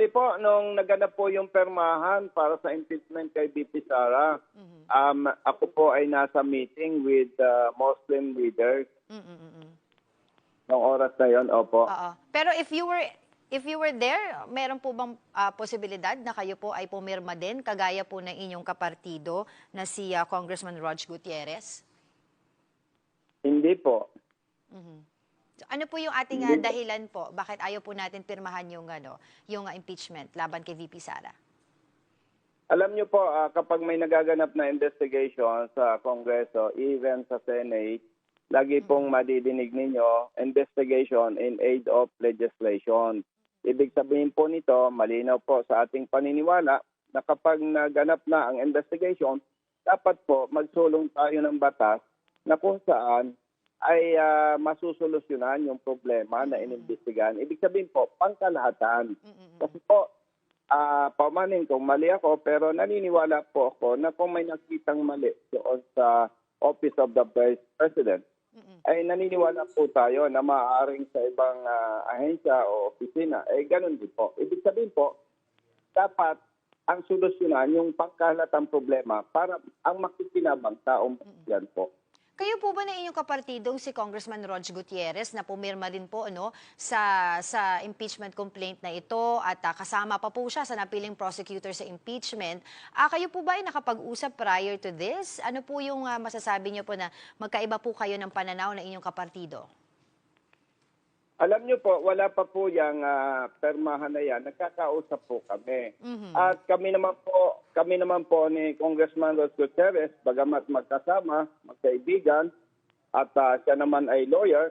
Actually po, nung naganap po yung permahan para sa impeachment kay BP Sara, Mhm. um, ako po ay nasa meeting with uh, Muslim leaders. Mm-mm-mm. Noong oras na yon, opo. Oo. Pero if you were if you were there, meron po bang ah, posibilidad na kayo po ay pumirma din kagaya po ng inyong kapartido na si ah, Congressman Rog Gutierrez? Hindi po. Mhm. So, ano po yung ating ah, dahilan po? Bakit ayaw po natin pirmahan yung ano, yung ah, impeachment laban kay VP Sara? Alam niyo po, ah, kapag may nagaganap na investigation sa Kongreso, even sa Senate, lagi pong madidinig ninyo, investigation in aid of legislation. Ibig sabihin po nito, malinaw po sa ating paniniwala na kapag naganap na ang investigation, dapat po magsulong tayo ng batas na kung saan ay ah, masusolusyonan yung problema na inimbestigahan. Ibig sabihin po, pangkalahatan. Kasi po, ah pamanin kung mali ako, pero naniniwala po ako na kung may nakitang mali doon sa Office of the Vice President, ay naniniwala po tayo na maaaring sa ibang ah, ahensya o opisina, eh ganun din po. Ibig sabihin po, dapat ang solusyonan yung pangkahalatang problema para ang makikinabang taong yan po. Kayo po ba na inyong kapartidong si Congressman Rog Gutierrez na pumirma din po ano sa sa impeachment complaint na ito at ah, kasama pa po siya sa napiling prosecutor sa impeachment. Ah kayo po ba ay nakapag-usap prior to this? Ano po yung ah, masasabi niyo po na magkaiba po kayo ng pananaw ng inyong kapartido? Alam niyo po, wala pa po yung ah, permahan na yan. Nagkakausap po kami. Mhm. At kami naman po, kami naman po ni Congressman Ros Gutierrez, bagamat magkasama, magkaibigan, at ah, siya naman ay lawyer,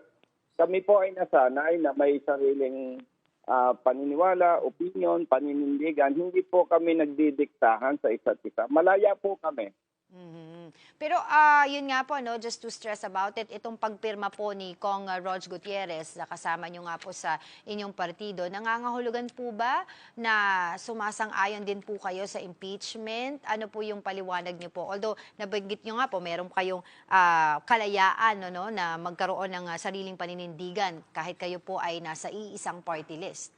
kami po ay nasanay na may sariling ah, paniniwala, opinion, paninindigan. Hindi po kami nagdidiktahan sa isa't isa. Malaya po kami. Mhm. Pero ah yun nga po no, just to stress about it, itong pagpirma po ni Kong ah, Rog Gutierrez na kasama nyo nga po sa inyong partido, nangangahulugan po ba na sumasang-ayon din po kayo sa impeachment? Ano po yung paliwanag niyo po? Although nabanggit nyo nga po, meron kayong ah, kalayaan no, no, na magkaroon ng ah, sariling paninindigan kahit kayo po ay nasa iisang party list.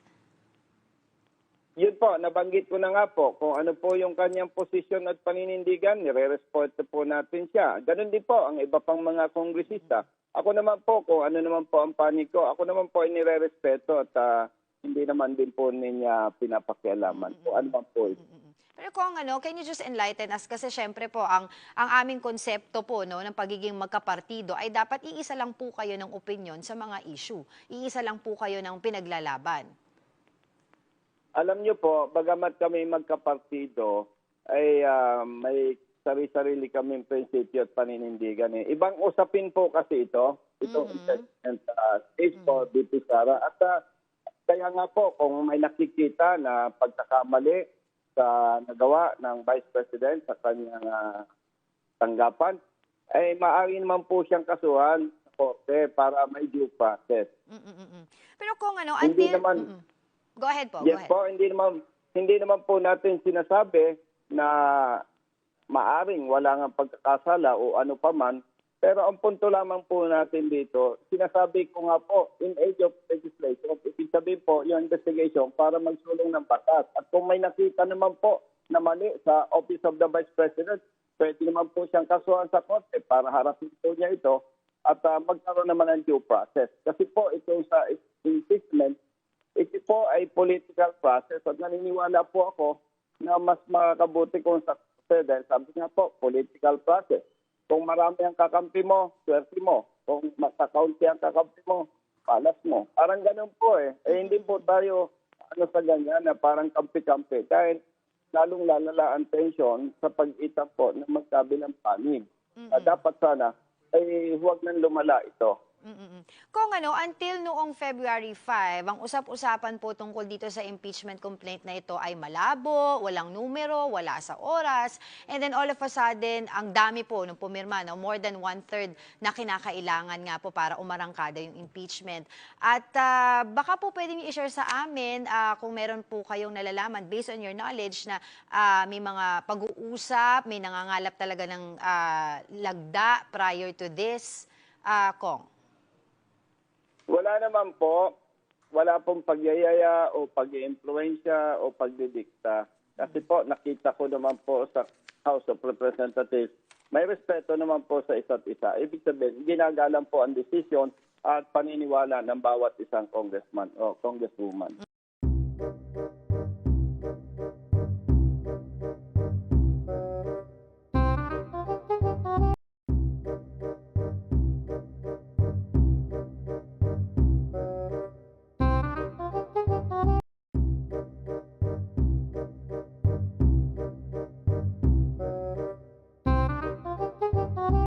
Yun po, nabanggit ko na nga po kung ano po yung kanyang posisyon at paninindigan, nire-respeto po natin siya. Ganon din po ang iba pang mga kongresista. Ako naman po, kung ano naman po ang panig ko, ako naman po ay nire-respeto at ah, hindi naman din po niya pinapakialaman po. Ano man po. Pero kung ano, can you just enlighten us? Kasi syempre po, ang, ang aming konsepto po no, ng pagiging magkapartido ay dapat iisa lang po kayo ng opinion sa mga issue. Iisa lang po kayo ng pinaglalaban. Alam niyo po, bagamat kami magkapartido, ay ah, may sari-sarili kaming prinsipyo at paninindigan. Eh. Ibang usapin po kasi ito, itong Mhm. investment uh, case po, BP Sara. At ah, kaya nga po, kung may nakikita na pagkakamali sa nagawa ng Vice President sa kanyang ah, tanggapan, ay maaari naman po siyang kasuhan sa korte para may due process. Mm-mm-mm. Pero kung ano, Hindi until... naman- Mm-mm. Go ahead po, Yes go ahead. po, hindi naman hindi naman po natin sinasabi na maaring wala nga pagkakasala o ano pa man. Pero ang punto lamang po natin dito, sinasabi ko nga po, in age of legislation, ibig sabihin po yung investigation para magsulong ng batas. At kung may nakita naman po na mali sa Office of the Vice President, pwede naman po siyang kasuhan sa korte para harapin po niya ito at ah, magkaroon naman ng due process. Kasi po ito sa impeachment, ito po ay political process at naniniwala po ako na mas makakabuti kung sa dahil sabi nga po, political process. Kung marami ang kakampi mo, swerte mo. Kung makakaunti ang kakampi mo, palas mo. Parang ganun po eh. Eh hindi po tayo ano sa ganyan na parang kampi-kampi. Dahil lalong lalala ang tension sa pag-itap po ng magkabilang panig. Ah, dapat sana ay huwag nang lumala ito. Mm-mm. Kung ano, until noong February 5, ang usap-usapan po tungkol dito sa impeachment complaint na ito ay malabo, walang numero, wala sa oras, and then all of a sudden, ang dami po nung pumirma, no, more than one-third na kinakailangan nga po para umarangkada yung impeachment. At ah, baka po pwede niyo i-share sa amin ah, kung meron po kayong nalalaman based on your knowledge na ah, may mga pag-uusap, may nangangalap talaga ng ah, lagda prior to this. Ah, Kong. Wala naman po. wala pong pagyayaya o pag-iimpluensya o pagdidikta. Kasi po, nakita ko naman po sa House of Representatives, may respeto naman po sa isa't isa. Ibig sabihin, ginagalang po ang desisyon at paniniwala ng bawat isang congressman o congresswoman.